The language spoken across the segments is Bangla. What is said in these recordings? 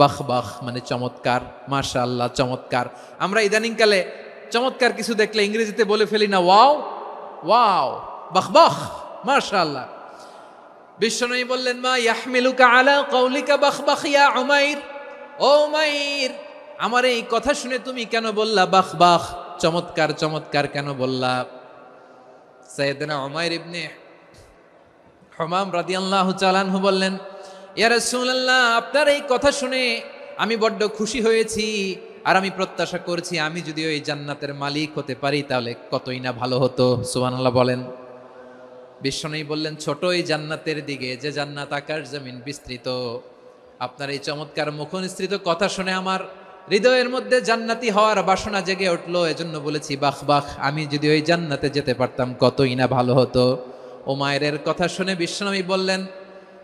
বাহ বাহ মানে চমৎকার মাশা আল্লাহ চমৎকার। আমরা ইদানিংকালে চমৎকার কিছু দেখলে ইংরেজিতে বলে ফেলি না, ওয়াও ওয়াও, বাহ বাহ মাশা আল্লাহ বিশ্বনবী বললেন, মা ইয়াহমিলুকা আলা কৌলিকা বাহ বাহ, ইয়া উমাইর? ও উমাইর, আমার এই কথা শুনে তুমি কেন বললা বাহ বাহ, চমৎকার চমৎকার কেন বললা? সৈয়দনা উমাইর ইবনে হমাম রাদিয়াল্লাহু চালানহু বললেন ইয়া রাসূলুল্লাহ, আপনার এই কথা শুনে আমি বড্ড খুশি হয়েছি আর আমি প্রত্যাশা করছি আমি যদি ওই জান্নাতের মালিক হতে পারি তাহলে কতই না ভালো হতো। সুবহানাল্লাহ বলেন। বিশ্বনবী বললেন, ছোট এই জান্নাতের দিকে, যে জান্নাত আকাশ জমিন বিস্তৃত, আপনার এই চমৎকার মুখনিস্তৃত কথা শুনে আমার হৃদয়ের মধ্যে জান্নাতি হওয়ার বাসনা জেগে উঠল। এজন্য বলেছি, বাহ বাহ, আমি যদি ওই জান্নাতে যেতে পারতাম কতই না ভালো হতো। ও ওমায়ের কথা শুনে বিশ্বনবী বললেন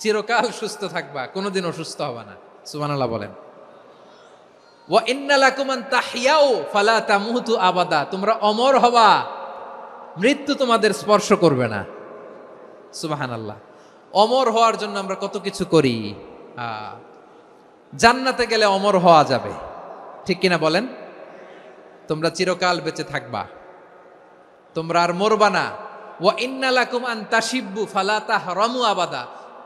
চিরকাল সুস্থ থাকবা কোনোদিন অসুস্থ হবে না। সুবহানাল্লাহ বলেন। ওয়া ইন্না লাকুম আন তাহইয়াও ফালা তামুতু আবাদা। তোমরা অমর হবা, মৃত্যু তোমাদের স্পর্শ করবে না। সুবহানাল্লাহ। অমর হওয়ার জন্য আমরা কত কিছু করি। জান্নাতে গেলে অমর হওয়া যাবে। ঠিক কিনা বলেন? তোমরা চিরকাল বেঁচে থাকবা। তোমরা আর মরবা না। ওয়া ইন্না লাকুম আন তাশিব্বু, ফালা তাহরামু আবাদা।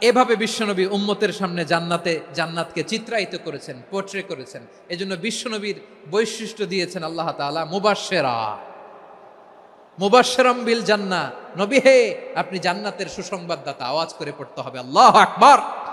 এভাবে বিশ্বনবী উম্মতের সামনে জান্নাতে, জান্নাতকে চিত্রায়িত করেছেন পোট্রে করেছেন। এজন্য বিশ্বনবীর বৈশিষ্ট্য দিয়েছেন আল্লাহ তালা মুবাসেরা মুবাসেরম বিল জান্না নবী হে, আপনি জান্নাতের সুসংবাদদাতা, আওয়াজ করে পড়তে হবে। আল্লাহ আকবার।